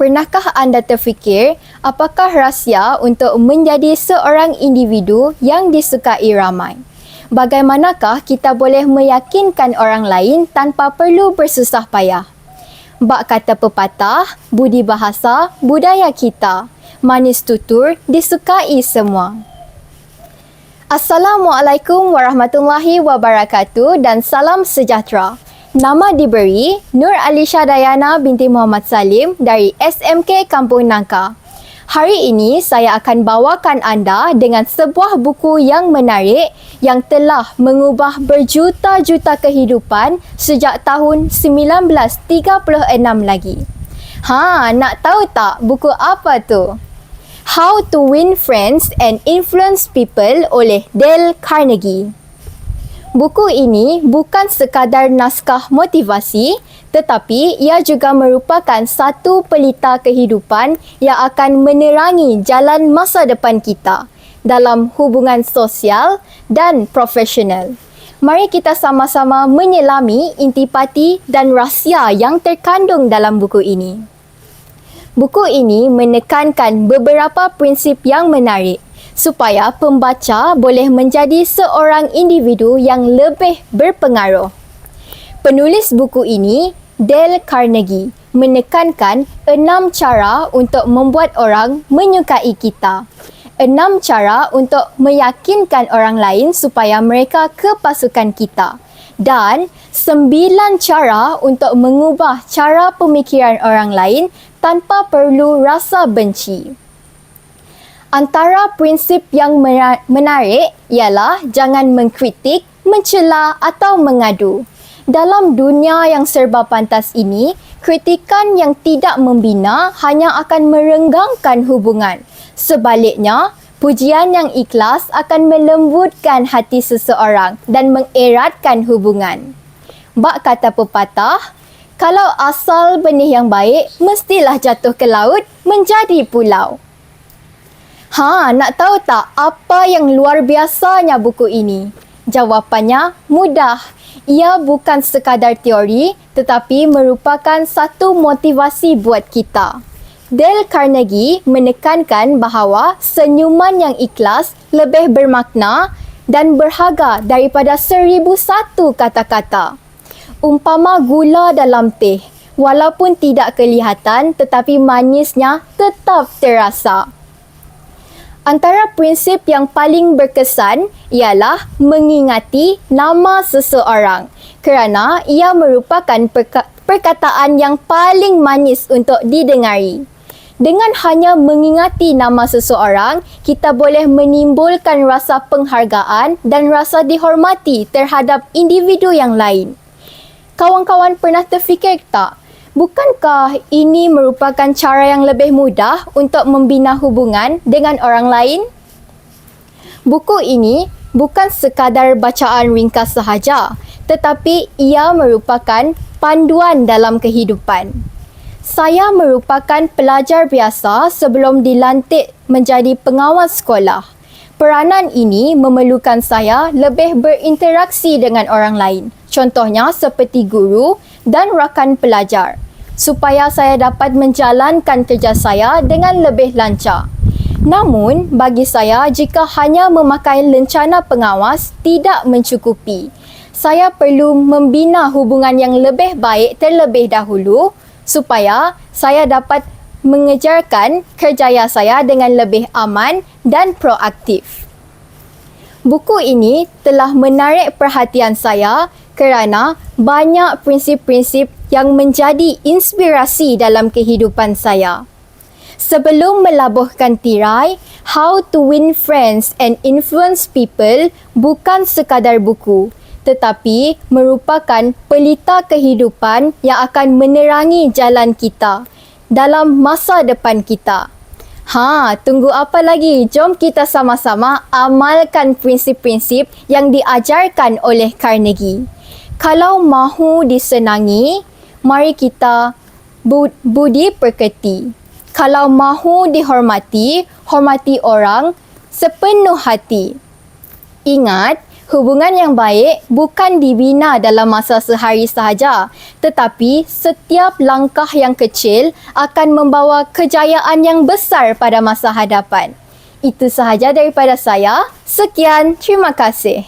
Pernahkah anda terfikir apakah rahsia untuk menjadi seorang individu yang disukai ramai? Bagaimanakah kita boleh meyakinkan orang lain tanpa perlu bersusah payah? Bak kata pepatah, budi bahasa, budaya kita. Manis tutur, disukai semua. Assalamualaikum warahmatullahi wabarakatuh dan salam sejahtera. Nama diberi Nur Alisha Dayana binti Muhammad Salim dari SMK Kampung Nangka. Hari ini saya akan bawakan anda dengan sebuah buku yang menarik yang telah mengubah berjuta-juta kehidupan sejak tahun 1936 lagi. Ha, nak tahu tak buku apa tu? How to Win Friends and Influence People oleh Dale Carnegie. Buku ini bukan sekadar naskah motivasi tetapi ia juga merupakan satu pelita kehidupan yang akan menerangi jalan masa depan kita dalam hubungan sosial dan profesional. Mari kita sama-sama menyelami intipati dan rahsia yang terkandung dalam buku ini. Buku ini menekankan beberapa prinsip yang menarik supaya pembaca boleh menjadi seorang individu yang lebih berpengaruh. Penulis buku ini, Dale Carnegie, menekankan enam cara untuk membuat orang menyukai kita. Enam cara untuk meyakinkan orang lain supaya mereka ke pasukan kita. Dan sembilan cara untuk mengubah cara pemikiran orang lain tanpa perlu rasa benci. Antara prinsip yang menarik ialah jangan mengkritik, mencela atau mengadu. Dalam dunia yang serba pantas ini, kritikan yang tidak membina hanya akan merenggangkan hubungan. Sebaliknya, pujian yang ikhlas akan melembutkan hati seseorang dan mengeratkan hubungan. Bak kata pepatah, kalau asal benih yang baik, mestilah jatuh ke laut menjadi pulau. Ha, nak tahu tak apa yang luar biasanya buku ini? Jawapannya mudah. Ia bukan sekadar teori tetapi merupakan satu motivasi buat kita. Dale Carnegie menekankan bahawa senyuman yang ikhlas lebih bermakna dan berharga daripada seribu satu kata-kata. Umpama gula dalam teh, walaupun tidak kelihatan tetapi manisnya tetap terasa. Antara prinsip yang paling berkesan ialah mengingati nama seseorang kerana ia merupakan perka- perkataan yang paling manis untuk didengari. Dengan hanya mengingati nama seseorang, kita boleh menimbulkan rasa penghargaan dan rasa dihormati terhadap individu yang lain. Kawan-kawan pernah terfikir tak Bukankah ini merupakan cara yang lebih mudah untuk membina hubungan dengan orang lain? Buku ini bukan sekadar bacaan ringkas sahaja, tetapi ia merupakan panduan dalam kehidupan. Saya merupakan pelajar biasa sebelum dilantik menjadi pengawas sekolah. Peranan ini memerlukan saya lebih berinteraksi dengan orang lain, contohnya seperti guru dan rakan pelajar supaya saya dapat menjalankan kerja saya dengan lebih lancar. Namun, bagi saya jika hanya memakai lencana pengawas tidak mencukupi. Saya perlu membina hubungan yang lebih baik terlebih dahulu supaya saya dapat mengejarkan kerjaya saya dengan lebih aman dan proaktif. Buku ini telah menarik perhatian saya kerana banyak prinsip-prinsip yang menjadi inspirasi dalam kehidupan saya. Sebelum melabuhkan tirai, How to Win Friends and Influence People bukan sekadar buku, tetapi merupakan pelita kehidupan yang akan menerangi jalan kita dalam masa depan kita. Ha, tunggu apa lagi? Jom kita sama-sama amalkan prinsip-prinsip yang diajarkan oleh Carnegie kalau mahu disenangi, mari kita budi perketi. Kalau mahu dihormati, hormati orang sepenuh hati. Ingat, Hubungan yang baik bukan dibina dalam masa sehari sahaja, tetapi setiap langkah yang kecil akan membawa kejayaan yang besar pada masa hadapan. Itu sahaja daripada saya. Sekian, terima kasih.